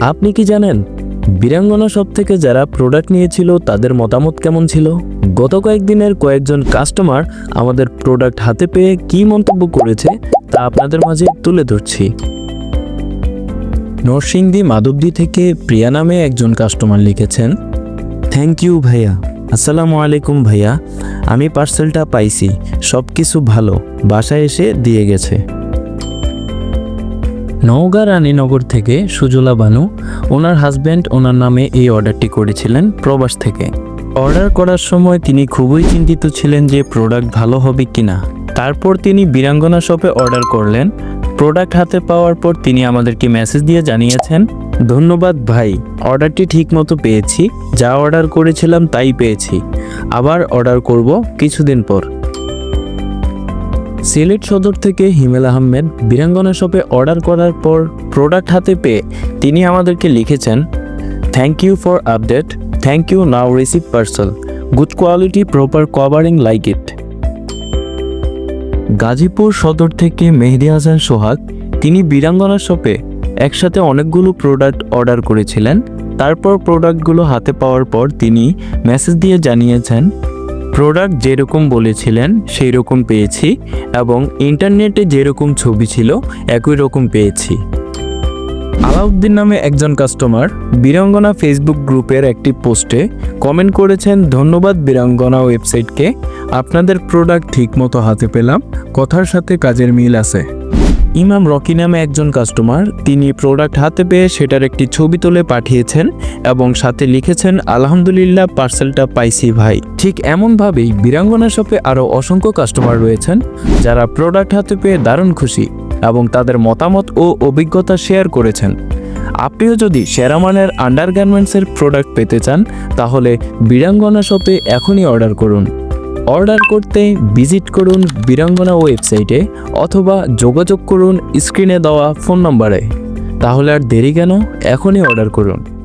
আপনি কি জানেন, বীরাঙ্গনা শপ থেকে যারা প্রোডাক্ট নিয়েছিল, তাদের মতামত কেমন ছিল? গত কয়েকদিনের কয়েকজন কাস্টমার আমাদের প্রোডাক্ট হাতে পেয়ে কি মন্তব্য করেছে, তা আপনাদের মাঝে তুলে ধরছি। নরসিংদী মাধবদী থেকে প্রিয়া নামে একজন কাস্টমার লিখেছেন থ্যাংক ইউ ভাইয়া, আসসালামু আলাইকুম ভাইয়া, আমি পার্সেলটা পাইছি সব কিছু ভালো, বাসায় এসে দিয়ে গেছে। নওগাঁ রানীনগর থেকে সুজলা বানু, ওনার হাজব্যান্ড ওনার নামে এই অর্ডারটি করেছিলেন প্রবাস থেকে। অর্ডার করার সময় তিনি খুবই চিন্তিত ছিলেন যে প্রোডাক্ট ভালো হবে কিনা। তারপর তিনি বীরাঙ্গনা শপে অর্ডার করলেন। প্রোডাক্ট হাতে পাওয়ার পর তিনি আমাদেরকে মেসেজ দিয়ে জানিয়েছেন, ধন্যবাদ ভাই অর্ডারটি ঠিকমতো পেয়েছি, যা অর্ডার করেছিলাম তাই পেয়েছি। আবার অর্ডার করব কিছুদিন পর। সিলেট সদর থেকে হিমেল আহমেদ বীরাঙ্গনা শপে অর্ডার করার পর প্রোডাক্ট হাতে পেয়ে তিনি আমাদেরকে লিখেছেন thank you for update thank you now receive parcel good quality proper covering like it Gazipur Sadar থেকে মেহেদি হাসান সোহাগ, তিনি বীরাঙ্গনা শপে একসাথে অনেকগুলো প্রোডাক্ট অর্ডার করেছিলেন। তারপর প্রোডাক্টগুলো হাতে পাওয়ার পর তিনি মেসেজ দিয়ে জানিয়েছেন প্রোডাক্ট যেরকম বলেছিলেন সেই রকম পেয়েছি এবং ইন্টারনেটে যেরকম ছবি ছিল, একই রকম পেয়েছি। আলাউদ্দিন নামে একজন কাস্টমার বীরাঙ্গনা ফেসবুক গ্রুপের একটি পোস্টে কমেন্ট করেছেন, ধন্যবাদ বীরাঙ্গনা ওয়েবসাইটকে আপনাদের প্রোডাক্ট ঠিকমতো হাতে পেলাম, কথার সাথে কাজের মিল আছে। ইমাম রকি নামে একজন কাস্টমার তিনি প্রোডাক্ট হাতে পেয়ে সেটার একটি ছবি তুলে পাঠিয়েছেন এবং সাথে লিখেছেন, আলহামদুলিল্লাহ পার্সেলটা পাইছি ভাই। ঠিক এমনভাবেই বীরাঙ্গনা শপে আরও অসংখ্য কাস্টমার রয়েছেন, যারা প্রোডাক্ট হাতে পেয়ে দারুণ খুশি এবং তাদের মতামত ও অভিজ্ঞতা শেয়ার করেছেন। আপনিও যদি সেরা মানের আন্ডারগার্মেন্টসের প্রোডাক্ট পেতে চান, তাহলে বীরাঙ্গনা শপে এখনই অর্ডার করুন। অর্ডার করতে ভিজিট করুন বীরাঙ্গনা ওয়েবসাইটে অথবা যোগাযোগ করুন স্ক্রিনে দেওয়া ফোন নম্বরে। তাহলে আর দেরি কেন? এখনই অর্ডার করুন।